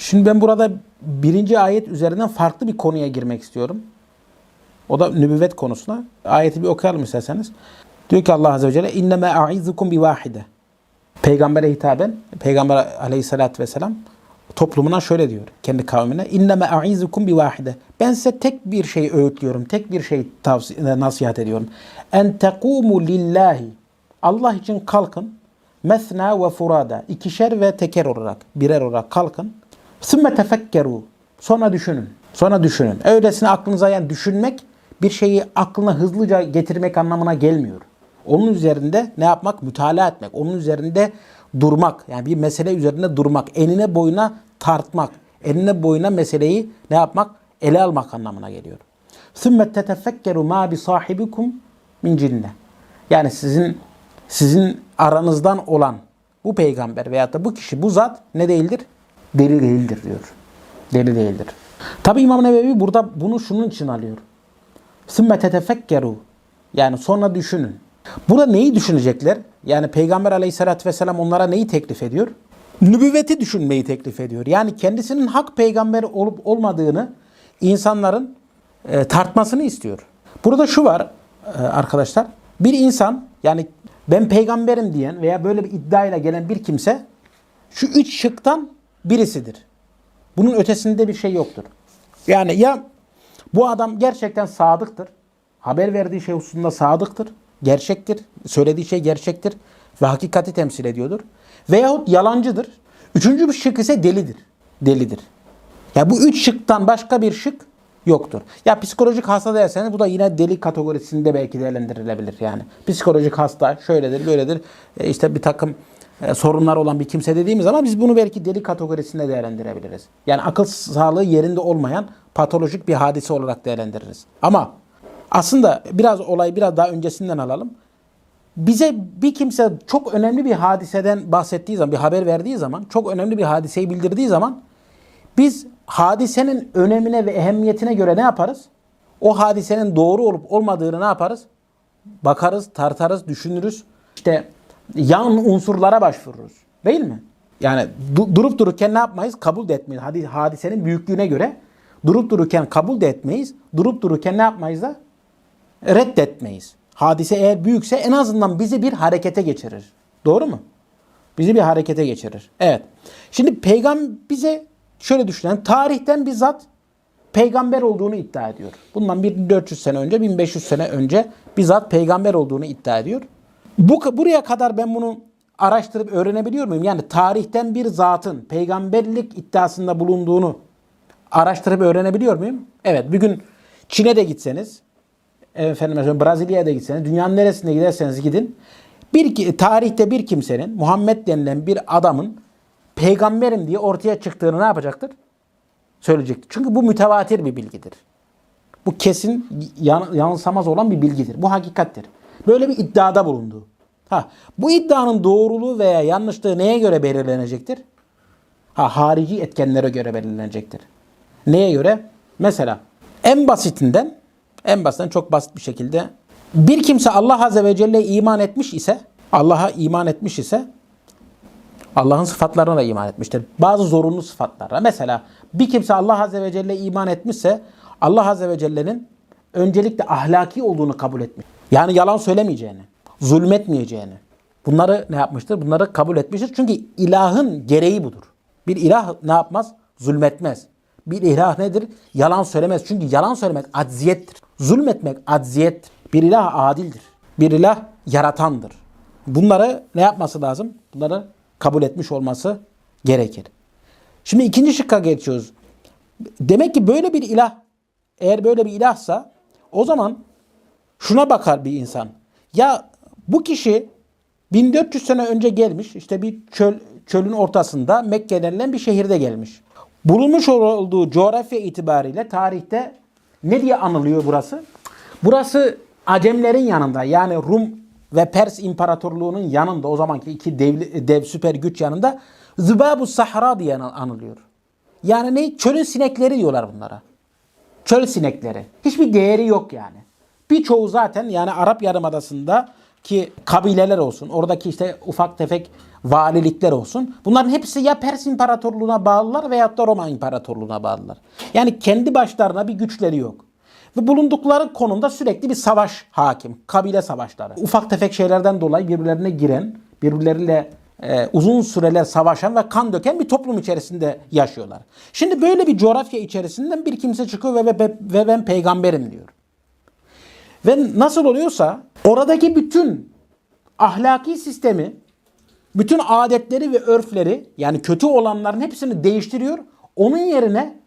Şimdi ben burada birinci ayet üzerinden farklı bir konuya girmek istiyorum. O da nübüvvet konusuna. Ayeti bir okuyalım isterseniz. Diyor ki Allah Azze ve Celle inneme a'izukum bi vahide. Peygambere hitaben Peygamber Aleyhisselatü vesselam toplumuna şöyle diyor kendi kavmine inneme a'izukum bi vahide. Ben size tek bir şey öğütlüyorum. Tek bir şey tavsiye, nasihat ediyorum. En tekumu lillahi. Allah için kalkın. Mesna ve furada. ikişer ve teker olarak, birer olarak kalkın. Sümme tefekkeru. Sonra düşünün. Sonra düşünün. Öylesine aklınıza yani düşünmek bir şeyi aklına hızlıca getirmek anlamına gelmiyor. Onun üzerinde ne yapmak? Mütalaa etmek. Onun üzerinde durmak. Yani bir mesele üzerinde durmak. Enine boyuna tartmak. Enine boyuna meseleyi ne yapmak? Ele almak anlamına geliyor. Tetefekkeru ma bi sahibikum min cinne. Yani sizin sizin aranızdan olan bu peygamber veyahut da bu kişi, bu zat ne değildir? Deli değildir diyor. Deli değildir. Tabi İmam Nevevi burada bunu şunun için alıyor. Sümme tetefekkeru. Yani sonra düşünün. Burada neyi düşünecekler? Yani Peygamber aleyhissalatü vesselam onlara neyi teklif ediyor? Nübüvveti düşünmeyi teklif ediyor. Yani kendisinin hak peygamber olup olmadığını insanların e, tartmasını istiyor. Burada şu var e, arkadaşlar. Bir insan yani ben peygamberim diyen veya böyle bir iddiayla gelen bir kimse şu üç şıktan birisidir. Bunun ötesinde bir şey yoktur. Yani ya bu adam gerçekten sadıktır. Haber verdiği şey hususunda sadıktır. Gerçektir. Söylediği şey gerçektir. Ve hakikati temsil ediyordur. Veyahut yalancıdır. Üçüncü bir şık ise delidir. Delidir. Ya bu üç şıktan başka bir şık yoktur. Ya psikolojik hasta derseniz bu da yine deli kategorisinde belki değerlendirilebilir yani. Psikolojik hasta şöyledir böyledir e, işte bir takım e, sorunlar olan bir kimse dediğimiz zaman biz bunu belki deli kategorisinde değerlendirebiliriz. Yani akıl sağlığı yerinde olmayan patolojik bir hadise olarak değerlendiririz. Ama aslında biraz olay biraz daha öncesinden alalım. Bize bir kimse çok önemli bir hadiseden bahsettiği zaman, bir haber verdiği zaman, çok önemli bir hadiseyi bildirdiği zaman biz hadisenin önemine ve ehemmiyetine göre ne yaparız? O hadisenin doğru olup olmadığını ne yaparız? Bakarız, tartarız, düşünürüz. İşte yan unsurlara başvururuz. Değil mi? Yani du- durup dururken ne yapmayız? Kabul de etmeyiz. Hadi hadisenin büyüklüğüne göre durup dururken kabul de etmeyiz. Durup dururken ne yapmayız da? Reddetmeyiz. Hadise eğer büyükse en azından bizi bir harekete geçirir. Doğru mu? Bizi bir harekete geçirir. Evet. Şimdi peygamber bize şöyle düşünelim. Tarihten bir zat peygamber olduğunu iddia ediyor. Bundan 1400 sene önce, 1500 sene önce bir zat peygamber olduğunu iddia ediyor. Bu buraya kadar ben bunu araştırıp öğrenebiliyor muyum? Yani tarihten bir zatın peygamberlik iddiasında bulunduğunu araştırıp öğrenebiliyor muyum? Evet. Bugün Çin'e de gitseniz, efendim Brezilya'ya da gitseniz, dünyanın neresine giderseniz gidin. Bir tarihte bir kimsenin Muhammed denilen bir adamın peygamberim diye ortaya çıktığını ne yapacaktır? Söyleyecektir. Çünkü bu mütevatir bir bilgidir. Bu kesin yan, yanılsamaz olan bir bilgidir. Bu hakikattir. Böyle bir iddiada bulundu. Ha, bu iddianın doğruluğu veya yanlışlığı neye göre belirlenecektir? Ha, harici etkenlere göre belirlenecektir. Neye göre? Mesela en basitinden, en basitinden çok basit bir şekilde bir kimse Allah Azze ve Celle iman etmiş ise, Allah'a iman etmiş ise Allah'ın sıfatlarına da iman etmiştir. Bazı zorunlu sıfatlara. Mesela bir kimse Allah Azze ve Celle iman etmişse Allah Azze ve Celle'nin öncelikle ahlaki olduğunu kabul etmiş. Yani yalan söylemeyeceğini, zulmetmeyeceğini. Bunları ne yapmıştır? Bunları kabul etmiştir. Çünkü ilahın gereği budur. Bir ilah ne yapmaz? Zulmetmez. Bir ilah nedir? Yalan söylemez. Çünkü yalan söylemek acziyettir. Zulmetmek acziyettir. Bir ilah adildir. Bir ilah yaratandır. Bunları ne yapması lazım? Bunları kabul etmiş olması gerekir. Şimdi ikinci şıkka geçiyoruz. Demek ki böyle bir ilah eğer böyle bir ilahsa o zaman şuna bakar bir insan. Ya bu kişi 1400 sene önce gelmiş işte bir çöl, çölün ortasında Mekke denilen bir şehirde gelmiş. Bulunmuş olduğu coğrafya itibariyle tarihte ne diye anılıyor burası? Burası Acemlerin yanında yani Rum ve Pers İmparatorluğu'nun yanında o zamanki iki dev, dev süper güç yanında Zübabu Sahra diye anılıyor. Yani ne? Çölün sinekleri diyorlar bunlara. Çöl sinekleri. Hiçbir değeri yok yani. Birçoğu zaten yani Arap Yarımadası'nda ki kabileler olsun, oradaki işte ufak tefek valilikler olsun. Bunların hepsi ya Pers İmparatorluğu'na bağlılar veyahut da Roma İmparatorluğu'na bağlılar. Yani kendi başlarına bir güçleri yok. Ve bulundukları konumda sürekli bir savaş hakim. Kabile savaşları. Ufak tefek şeylerden dolayı birbirlerine giren, birbirleriyle e, uzun süreler savaşan ve kan döken bir toplum içerisinde yaşıyorlar. Şimdi böyle bir coğrafya içerisinden bir kimse çıkıyor ve, ve, ve ben peygamberim diyor. Ve nasıl oluyorsa oradaki bütün ahlaki sistemi, bütün adetleri ve örfleri yani kötü olanların hepsini değiştiriyor. Onun yerine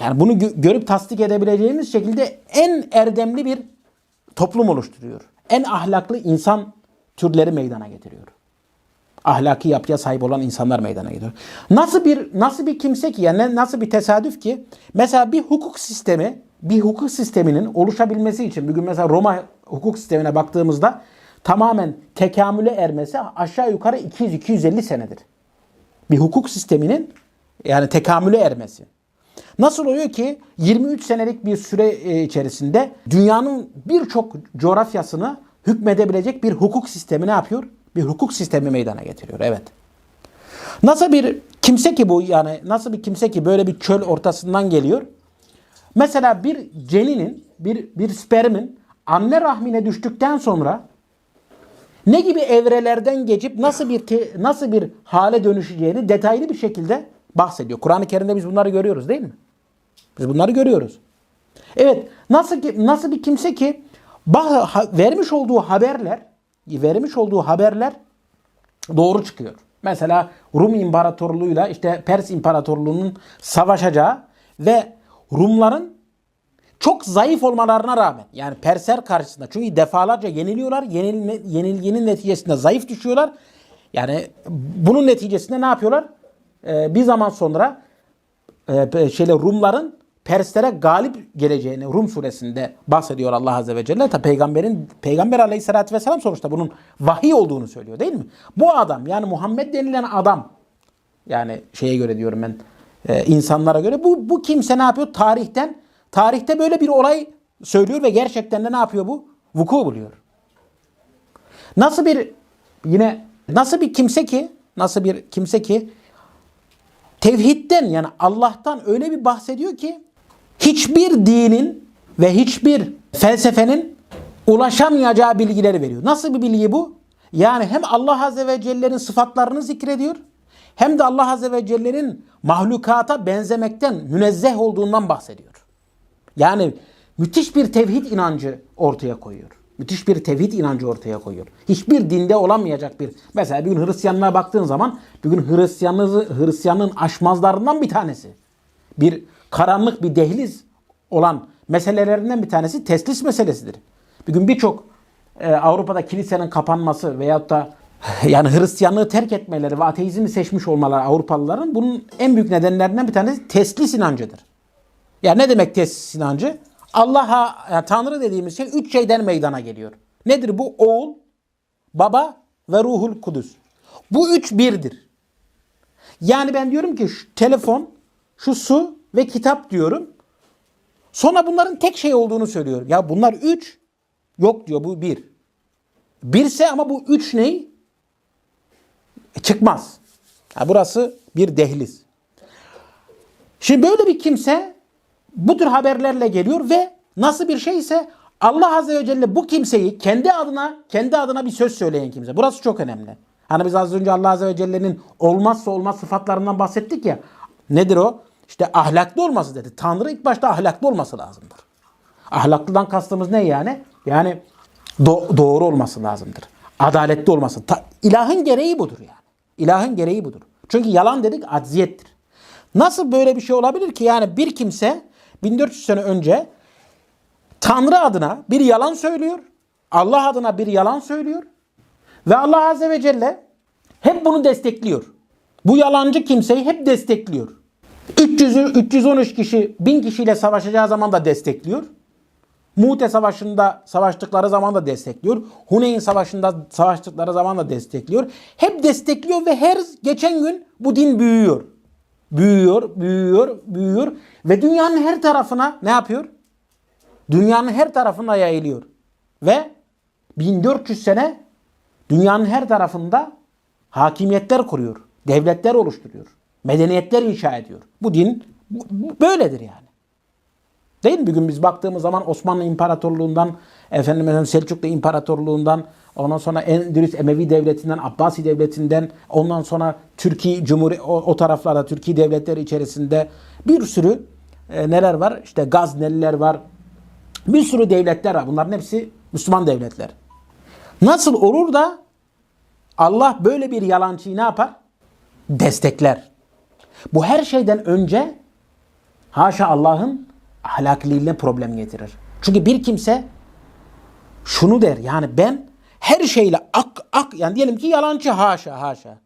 yani bunu gö- görüp tasdik edebileceğimiz şekilde en erdemli bir toplum oluşturuyor. En ahlaklı insan türleri meydana getiriyor. Ahlaki yapıya sahip olan insanlar meydana getiriyor. Nasıl bir nasıl bir kimse ki yani nasıl bir tesadüf ki mesela bir hukuk sistemi bir hukuk sisteminin oluşabilmesi için bugün mesela Roma hukuk sistemine baktığımızda tamamen tekamüle ermesi aşağı yukarı 200-250 senedir. Bir hukuk sisteminin yani tekamüle ermesi. Nasıl oluyor ki 23 senelik bir süre e, içerisinde dünyanın birçok coğrafyasını hükmedebilecek bir hukuk sistemi ne yapıyor? Bir hukuk sistemi meydana getiriyor. Evet. Nasıl bir kimse ki bu yani nasıl bir kimse ki böyle bir çöl ortasından geliyor? Mesela bir ceninin, bir bir spermin anne rahmine düştükten sonra ne gibi evrelerden geçip nasıl bir te- nasıl bir hale dönüşeceğini detaylı bir şekilde bahsediyor. Kur'an-ı Kerim'de biz bunları görüyoruz değil mi? Biz bunları görüyoruz. Evet, nasıl ki nasıl bir kimse ki bah- ha- vermiş olduğu haberler, vermiş olduğu haberler doğru çıkıyor. Mesela Rum İmparatorluğu'yla işte Pers İmparatorluğu'nun savaşacağı ve Rumların çok zayıf olmalarına rağmen yani Persler karşısında çünkü defalarca yeniliyorlar. Yenilme, yenilginin neticesinde zayıf düşüyorlar. Yani bunun neticesinde ne yapıyorlar? Ee, bir zaman sonra e, şeyle Rumların Perslere galip geleceğini Rum suresinde bahsediyor Allah Azze ve Celle. Tabi peygamberin Peygamber Aleyhisselatü Vesselam sonuçta bunun vahiy olduğunu söylüyor değil mi? Bu adam yani Muhammed denilen adam yani şeye göre diyorum ben e, insanlara göre bu, bu kimse ne yapıyor? Tarihten tarihte böyle bir olay söylüyor ve gerçekten de ne yapıyor bu? Vuku buluyor. Nasıl bir yine nasıl bir kimse ki nasıl bir kimse ki tevhidden yani Allah'tan öyle bir bahsediyor ki hiçbir dinin ve hiçbir felsefenin ulaşamayacağı bilgileri veriyor. Nasıl bir bilgi bu? Yani hem Allah Azze ve Celle'nin sıfatlarını zikrediyor hem de Allah Azze ve Celle'nin mahlukata benzemekten münezzeh olduğundan bahsediyor. Yani müthiş bir tevhid inancı ortaya koyuyor. Müthiş bir tevhid inancı ortaya koyuyor. Hiçbir dinde olamayacak bir. Mesela bir gün Hristiyanlığa baktığın zaman bugün Hristiyanlığı, Hristiyanlığın aşmazlarından bir tanesi. Bir karanlık bir dehliz olan meselelerinden bir tanesi teslis meselesidir. Bugün birçok e, Avrupa'da kilisenin kapanması veyahut da yani Hristiyanlığı terk etmeleri ve ateizmi seçmiş olmaları Avrupalıların bunun en büyük nedenlerinden bir tanesi teslis inancıdır. Ya ne demek teslis inancı? Allah'a, yani Tanrı dediğimiz şey üç şeyden meydana geliyor. Nedir bu? Oğul, baba ve ruhul kudüs. Bu üç birdir. Yani ben diyorum ki şu telefon, şu su ve kitap diyorum. Sonra bunların tek şey olduğunu söylüyorum. Ya bunlar üç. Yok diyor bu bir. Birse ama bu üç ney? E, çıkmaz. Ha, burası bir dehliz. Şimdi böyle bir kimse bu tür haberlerle geliyor ve nasıl bir şeyse Allah Azze ve Celle bu kimseyi kendi adına kendi adına bir söz söyleyen kimse. Burası çok önemli. Hani biz az önce Allah Azze ve Celle'nin olmazsa olmaz sıfatlarından bahsettik ya. Nedir o? İşte ahlaklı olması dedi. Tanrı ilk başta ahlaklı olması lazımdır. Ahlaklıdan kastımız ne yani? Yani do- doğru olması lazımdır. Adaletli olması. Ta- ilahın gereği budur yani. İlahın gereği budur. Çünkü yalan dedik acziyettir. Nasıl böyle bir şey olabilir ki? Yani bir kimse 1400 sene önce Tanrı adına bir yalan söylüyor. Allah adına bir yalan söylüyor. Ve Allah Azze ve Celle hep bunu destekliyor. Bu yalancı kimseyi hep destekliyor. 300, 313 kişi 1000 kişiyle savaşacağı zaman da destekliyor. Mu'te Savaşı'nda savaştıkları zaman da destekliyor. Huneyn Savaşı'nda savaştıkları zaman da destekliyor. Hep destekliyor ve her geçen gün bu din büyüyor. Büyüyor, büyüyor, büyüyor ve dünyanın her tarafına ne yapıyor? Dünyanın her tarafına yayılıyor. Ve 1400 sene dünyanın her tarafında hakimiyetler kuruyor. Devletler oluşturuyor. Medeniyetler inşa ediyor. Bu din böyledir yani. Değil mi? Bugün biz baktığımız zaman Osmanlı İmparatorluğundan, efendim Selçuklu İmparatorluğundan, ondan sonra Endülüs Emevi Devleti'nden, Abbasi Devleti'nden, ondan sonra Türkiye Cumhuriyeti, o, o taraflarda Türkiye devletleri içerisinde bir sürü e, neler var? İşte Gazneliler var. Bir sürü devletler var. Bunların hepsi Müslüman devletler. Nasıl olur da Allah böyle bir yalancıyı ne yapar? Destekler. Bu her şeyden önce haşa Allah'ın ahlakliliğine problem getirir. Çünkü bir kimse şunu der yani ben her şeyle ak ak yani diyelim ki yalancı haşa haşa.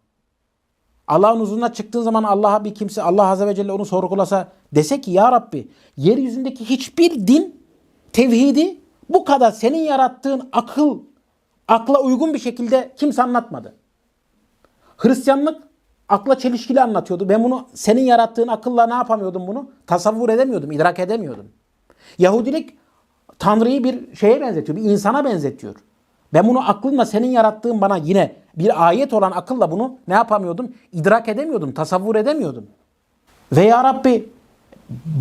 Allah'ın huzuruna çıktığı zaman Allah'a bir kimse Allah Azze ve Celle onu sorgulasa dese ki ya Rabbi yeryüzündeki hiçbir din tevhidi bu kadar senin yarattığın akıl akla uygun bir şekilde kimse anlatmadı. Hristiyanlık akla çelişkili anlatıyordu. Ben bunu senin yarattığın akılla ne yapamıyordum bunu? Tasavvur edemiyordum, idrak edemiyordum. Yahudilik Tanrı'yı bir şeye benzetiyor, bir insana benzetiyor. Ben bunu aklımla senin yarattığın bana yine bir ayet olan akılla bunu ne yapamıyordum? İdrak edemiyordum, tasavvur edemiyordum. Ve ya Rabbi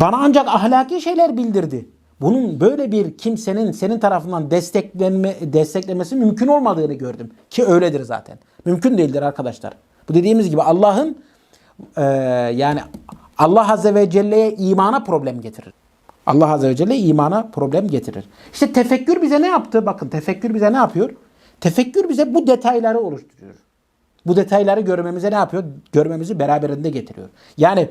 bana ancak ahlaki şeyler bildirdi. Bunun böyle bir kimsenin senin tarafından desteklenme, desteklemesi mümkün olmadığını gördüm. Ki öyledir zaten. Mümkün değildir arkadaşlar. Bu dediğimiz gibi Allah'ın e, yani Allah Azze ve Celle'ye imana problem getirir. Allah Azze ve Celle imana problem getirir. İşte tefekkür bize ne yaptı? Bakın tefekkür bize ne yapıyor? Tefekkür bize bu detayları oluşturuyor. Bu detayları görmemize ne yapıyor? Görmemizi beraberinde getiriyor. Yani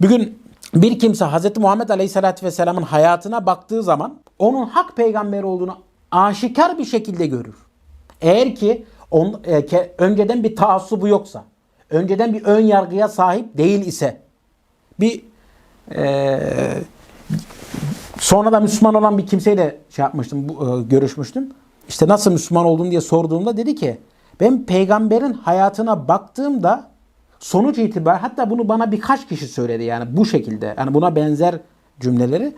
bugün bir kimse Hz. Muhammed Aleyhisselatü Vesselam'ın hayatına baktığı zaman onun hak peygamber olduğunu aşikar bir şekilde görür. Eğer ki on, e, ke- önceden bir taassubu yoksa, önceden bir ön yargıya sahip değil ise, bir e, Sonra da Müslüman olan bir kimseyle şey yapmıştım, bu, e, görüşmüştüm. İşte nasıl Müslüman oldun diye sorduğumda dedi ki ben peygamberin hayatına baktığımda sonuç itibariyle hatta bunu bana birkaç kişi söyledi yani bu şekilde. Yani buna benzer cümleleri.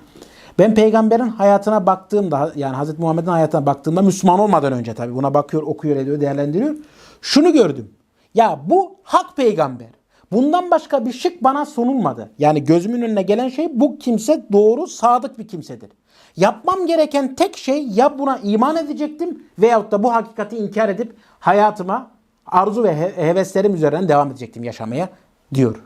Ben peygamberin hayatına baktığımda yani Hazreti Muhammed'in hayatına baktığımda Müslüman olmadan önce tabii buna bakıyor, okuyor, ediyor, değerlendiriyor. Şunu gördüm. Ya bu hak peygamber. Bundan başka bir şık bana sunulmadı. Yani gözümün önüne gelen şey bu kimse doğru, sadık bir kimsedir. Yapmam gereken tek şey ya buna iman edecektim veyahut da bu hakikati inkar edip hayatıma arzu ve he- heveslerim üzerinden devam edecektim yaşamaya diyor.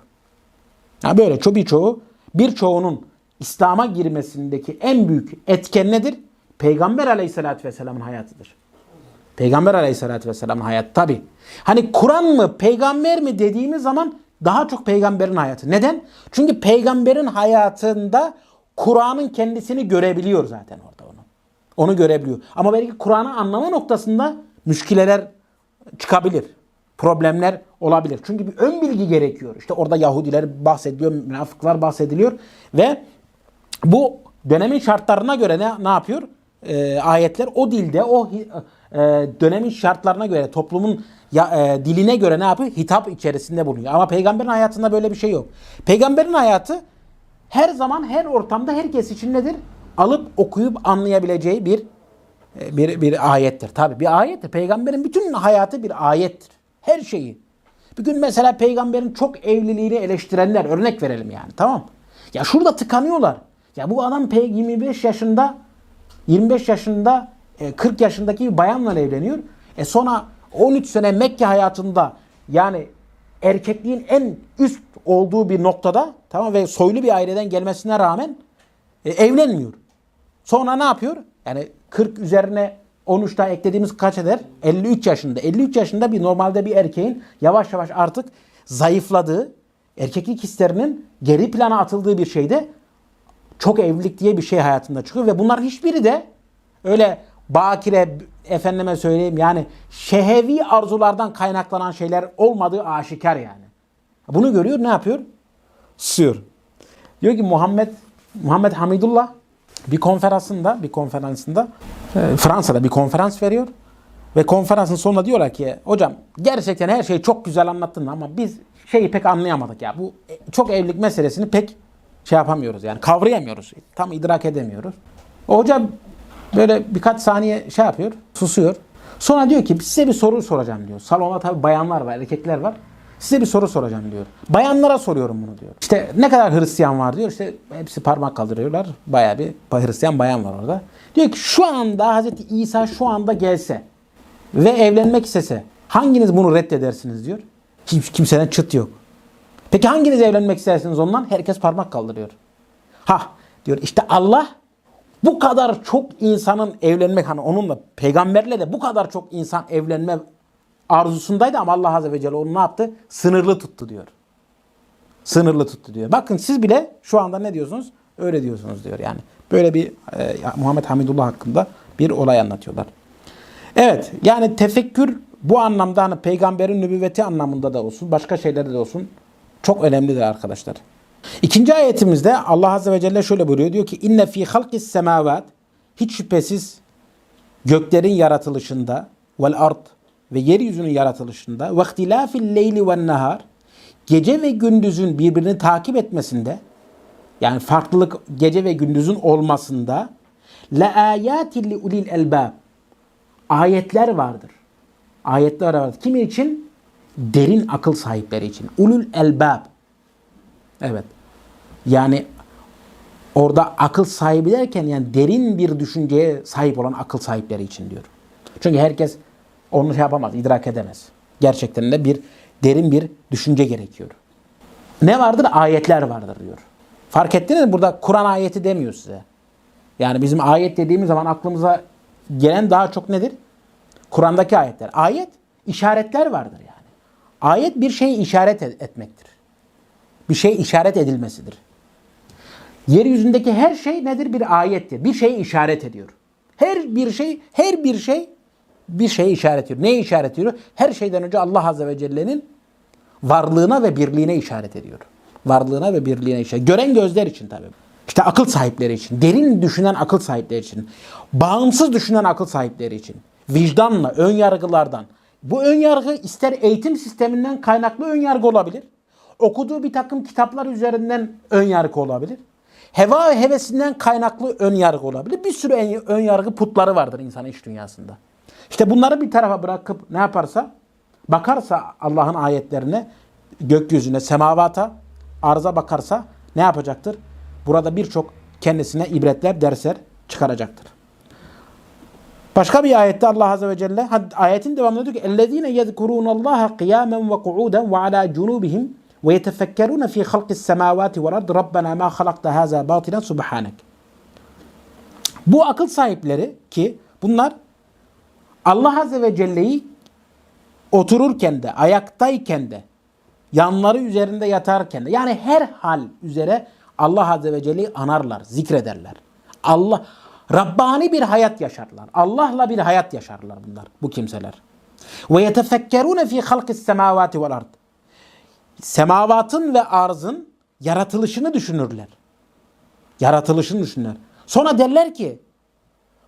Ya böyle çok birçoğu birçoğunun İslam'a girmesindeki en büyük etken nedir? Peygamber aleyhissalatü vesselamın hayatıdır. Peygamber aleyhissalatü vesselamın hayatı tabi. Hani Kur'an mı peygamber mi dediğimiz zaman daha çok peygamberin hayatı. Neden? Çünkü peygamberin hayatında Kur'an'ın kendisini görebiliyor zaten orada onu. Onu görebiliyor. Ama belki Kur'an'ı anlama noktasında müşkileler çıkabilir. Problemler olabilir. Çünkü bir ön bilgi gerekiyor. İşte orada Yahudiler bahsediliyor, münafıklar bahsediliyor ve bu dönemin şartlarına göre ne, ne yapıyor? Ee, ayetler o dilde, o e, dönemin şartlarına göre, toplumun ya, e, diline göre ne yapıyor? Hitap içerisinde bulunuyor. Ama peygamberin hayatında böyle bir şey yok. Peygamberin hayatı her zaman, her ortamda herkes için nedir? Alıp okuyup anlayabileceği bir e, bir, bir ayettir. Tabi bir ayettir. Peygamberin bütün hayatı bir ayettir. Her şeyi. Bir gün mesela peygamberin çok evliliğini eleştirenler örnek verelim yani tamam. Ya şurada tıkanıyorlar. Ya bu adam pe- 25 yaşında 25 yaşında e, 40 yaşındaki bir bayanla evleniyor. E sonra 13 sene Mekke hayatında yani erkekliğin en üst olduğu bir noktada tamam ve soylu bir aileden gelmesine rağmen e, evlenmiyor. Sonra ne yapıyor? Yani 40 üzerine 13 daha eklediğimiz kaç eder? 53 yaşında. 53 yaşında bir normalde bir erkeğin yavaş yavaş artık zayıfladığı, erkeklik hislerinin geri plana atıldığı bir şeyde çok evlilik diye bir şey hayatında çıkıyor ve bunların hiçbiri de öyle bakire efendime söyleyeyim yani şehevi arzulardan kaynaklanan şeyler olmadığı aşikar yani. Bunu görüyor ne yapıyor? Susuyor. Diyor ki Muhammed Muhammed Hamidullah bir konferansında bir konferansında e, Fransa'da bir konferans veriyor ve konferansın sonunda diyorlar ki hocam gerçekten her şeyi çok güzel anlattın ama biz şeyi pek anlayamadık ya. Bu e, çok evlilik meselesini pek şey yapamıyoruz yani kavrayamıyoruz. Tam idrak edemiyoruz. O hocam böyle birkaç saniye şey yapıyor, susuyor. Sonra diyor ki size bir soru soracağım diyor. Salonda tabii bayanlar var, erkekler var. Size bir soru soracağım diyor. Bayanlara soruyorum bunu diyor. İşte ne kadar Hristiyan var diyor. İşte hepsi parmak kaldırıyorlar. Bayağı bir Hristiyan bayan var orada. Diyor ki şu anda Hazreti İsa şu anda gelse ve evlenmek istese hanginiz bunu reddedersiniz diyor. Hiç kimsenin çıt yok. Peki hanginiz evlenmek istersiniz ondan? Herkes parmak kaldırıyor. Ha diyor işte Allah bu kadar çok insanın evlenmek hani onunla peygamberle de bu kadar çok insan evlenme arzusundaydı ama Allah Azze ve Celle onu ne yaptı? Sınırlı tuttu diyor. Sınırlı tuttu diyor. Bakın siz bile şu anda ne diyorsunuz? Öyle diyorsunuz diyor yani. Böyle bir e, Muhammed Hamidullah hakkında bir olay anlatıyorlar. Evet yani tefekkür bu anlamda hani peygamberin nübüvveti anlamında da olsun başka şeylerde de olsun çok önemlidir arkadaşlar. İkinci ayetimizde Allah Azze ve Celle şöyle buyuruyor. Diyor ki inne fi halkis semavat hiç şüphesiz göklerin yaratılışında vel ard ve yeryüzünün yaratılışında ve ihtilafil leyli ve nahar gece ve gündüzün birbirini takip etmesinde yani farklılık gece ve gündüzün olmasında la ayatin li ulil elbab ayetler vardır. Ayetler vardır. Kim için? Derin akıl sahipleri için. Ulul elbab. Evet. Yani orada akıl sahibi derken yani derin bir düşünceye sahip olan akıl sahipleri için diyor. Çünkü herkes onu şey yapamaz, idrak edemez. Gerçekten de bir derin bir düşünce gerekiyor. Ne vardır? Ayetler vardır diyor. Fark ettiniz mi? Burada Kur'an ayeti demiyor size. Yani bizim ayet dediğimiz zaman aklımıza gelen daha çok nedir? Kur'an'daki ayetler. Ayet işaretler vardır yani. Ayet bir şeyi işaret etmektir. Bir şey işaret edilmesidir. Yeryüzündeki her şey nedir? Bir ayettir. Bir şeyi işaret ediyor. Her bir şey, her bir şey bir şeyi işaret ediyor. Neye işaret ediyor? Her şeyden önce Allah Azze ve Celle'nin varlığına ve birliğine işaret ediyor. Varlığına ve birliğine işaret. Gören gözler için tabii. İşte akıl sahipleri için, derin düşünen akıl sahipleri için, bağımsız düşünen akıl sahipleri için, vicdanla, ön yargılardan. Bu ön yargı ister eğitim sisteminden kaynaklı ön yargı olabilir. Okuduğu bir takım kitaplar üzerinden ön yargı olabilir. Heva ve hevesinden kaynaklı ön yargı olabilir. Bir sürü ön yargı putları vardır insanın iç dünyasında. İşte bunları bir tarafa bırakıp ne yaparsa, bakarsa Allah'ın ayetlerine, gökyüzüne, semavata, arza bakarsa ne yapacaktır? Burada birçok kendisine ibretler, dersler çıkaracaktır. Başka bir ayette Allah Azze ve Celle ayetin devamında diyor ki اَلَّذ۪ينَ يَذْكُرُونَ اللّٰهَ قِيَامًا وَقُعُودًا وَعَلَى جُنُوبِهِمْ وَيَتَفَكَّرُونَ ف۪ي خَلْقِ السَّمَاوَاتِ وَالْاَرْضِ رَبَّنَا مَا خَلَقْتَ هَذَا بَاطِلًا سُبْحَانَكَ Bu akıl sahipleri ki bunlar Allah Azze ve Celle'yi otururken de, ayaktayken de, yanları üzerinde yatarken de, yani her hal üzere Allah Azze ve Celle'yi anarlar, zikrederler. Allah, Rabbani bir hayat yaşarlar. Allah'la bir hayat yaşarlar bunlar, bu kimseler. Ve yetefekkerune fi halkis semavati vel ard. Semavatın ve arzın yaratılışını düşünürler. Yaratılışını düşünürler. Sonra derler ki,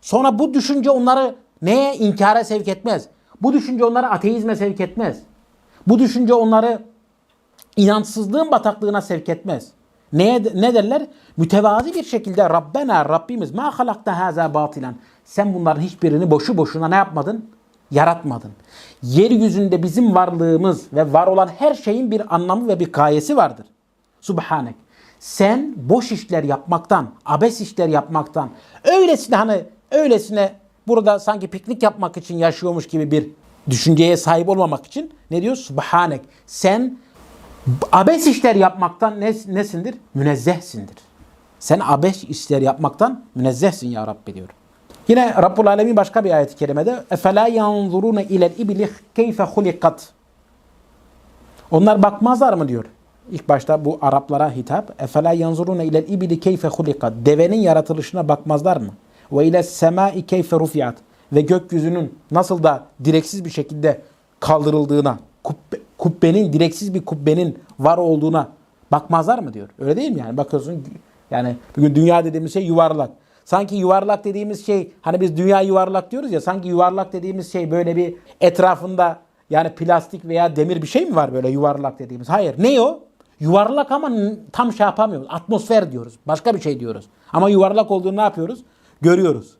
sonra bu düşünce onları neye inkara sevk etmez. Bu düşünce onları ateizme sevk etmez. Bu düşünce onları inançsızlığın bataklığına sevk etmez. Neye, ne derler? Mütevazi bir şekilde Rabbena Rabbimiz ma halakta haza batilen. Sen bunların hiçbirini boşu boşuna ne yapmadın? Yaratmadın. Yeryüzünde bizim varlığımız ve var olan her şeyin bir anlamı ve bir gayesi vardır. Subhanek. Sen boş işler yapmaktan, abes işler yapmaktan, öylesine hani öylesine burada sanki piknik yapmak için yaşıyormuş gibi bir düşünceye sahip olmamak için ne diyor? Subhanek. Sen abes işler yapmaktan ne, nesindir? Münezzehsindir. Sen abes işler yapmaktan münezzehsin ya Rabbi diyor. Yine Rabbul Alemin başka bir ayet-i kerimede اَفَلَا يَنْظُرُونَ اِلَى الْاِبِلِ كَيْفَ خُلِقَتْ Onlar bakmazlar mı diyor. İlk başta bu Araplara hitap. اَفَلَا يَنْظُرُونَ اِلَى الْاِبِلِ كَيْفَ خُلِقَتْ Devenin yaratılışına bakmazlar mı? Ve ile semai keyfe rufiat ve gökyüzünün nasıl da direksiz bir şekilde kaldırıldığına, kubbe, kubbenin direksiz bir kubbenin var olduğuna bakmazlar mı diyor. Öyle değil mi yani? Bakıyorsun yani bugün dünya dediğimiz şey yuvarlak. Sanki yuvarlak dediğimiz şey hani biz dünya yuvarlak diyoruz ya sanki yuvarlak dediğimiz şey böyle bir etrafında yani plastik veya demir bir şey mi var böyle yuvarlak dediğimiz? Hayır. Ne o? Yuvarlak ama tam şey yapamıyoruz. Atmosfer diyoruz. Başka bir şey diyoruz. Ama yuvarlak olduğunu ne yapıyoruz? Görüyoruz.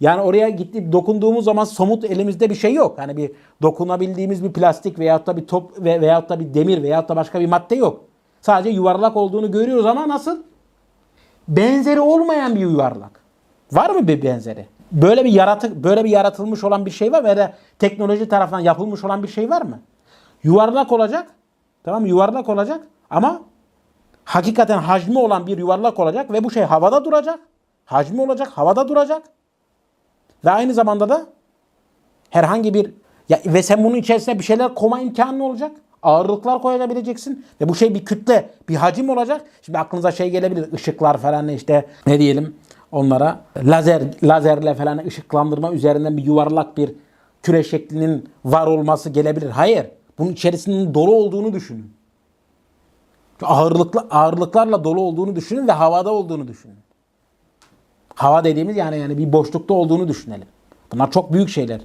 Yani oraya gidip dokunduğumuz zaman somut elimizde bir şey yok. Hani bir dokunabildiğimiz bir plastik veyahut da bir top ve veyahut da bir demir veyahut da başka bir madde yok. Sadece yuvarlak olduğunu görüyoruz ama nasıl? Benzeri olmayan bir yuvarlak. Var mı bir benzeri? Böyle bir yaratık böyle bir yaratılmış olan bir şey var mı? ya da teknoloji tarafından yapılmış olan bir şey var mı? Yuvarlak olacak. Tamam? Yuvarlak olacak ama hakikaten hacmi olan bir yuvarlak olacak ve bu şey havada duracak. Hacmi olacak, havada duracak. Ve aynı zamanda da herhangi bir ya ve sen bunun içerisine bir şeyler koyma imkanın olacak. Ağırlıklar koyabileceksin ve bu şey bir kütle, bir hacim olacak. Şimdi aklınıza şey gelebilir. ışıklar falan işte ne diyelim onlara lazer lazerle falan ışıklandırma üzerinden bir yuvarlak bir küre şeklinin var olması gelebilir. Hayır. Bunun içerisinin dolu olduğunu düşünün. Ağırlıklı ağırlıklarla dolu olduğunu düşünün ve havada olduğunu düşünün. Hava dediğimiz yani yani bir boşlukta olduğunu düşünelim. Bunlar çok büyük şeyler.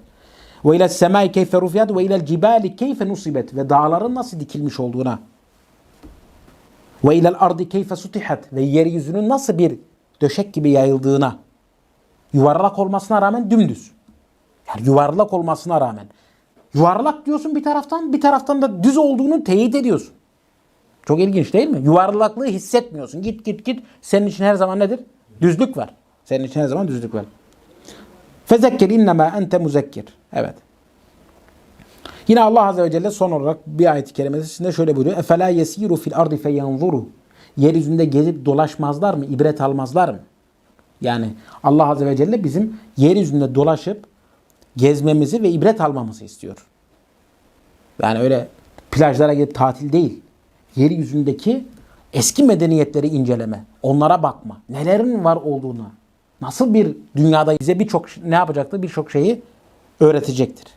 Ve ile semai keyfe rufiyat ve ile cibali keyfe nusibet ve dağların nasıl dikilmiş olduğuna. Ve ile ardı keyfe sutihat ve yeryüzünün nasıl bir döşek gibi yayıldığına. Yuvarlak olmasına rağmen dümdüz. Yani yuvarlak olmasına rağmen. Yuvarlak diyorsun bir taraftan, bir taraftan da düz olduğunu teyit ediyorsun. Çok ilginç değil mi? Yuvarlaklığı hissetmiyorsun. Git git git. Senin için her zaman nedir? Düzlük var. Senin için her zaman düzlük var. Fezekkir innema ente muzekkir. Evet. Yine Allah Azze ve Celle son olarak bir ayet-i kerimesinde şöyle buyuruyor. Efela yesiru fil ardi feyanzuru. Yeryüzünde gezip dolaşmazlar mı? İbret almazlar mı? Yani Allah Azze ve Celle bizim yeryüzünde dolaşıp gezmemizi ve ibret almamızı istiyor. Yani öyle plajlara gidip tatil değil. Yeryüzündeki eski medeniyetleri inceleme, onlara bakma, nelerin var olduğuna, nasıl bir dünyada bize birçok ne yapacaktır? Birçok şeyi öğretecektir.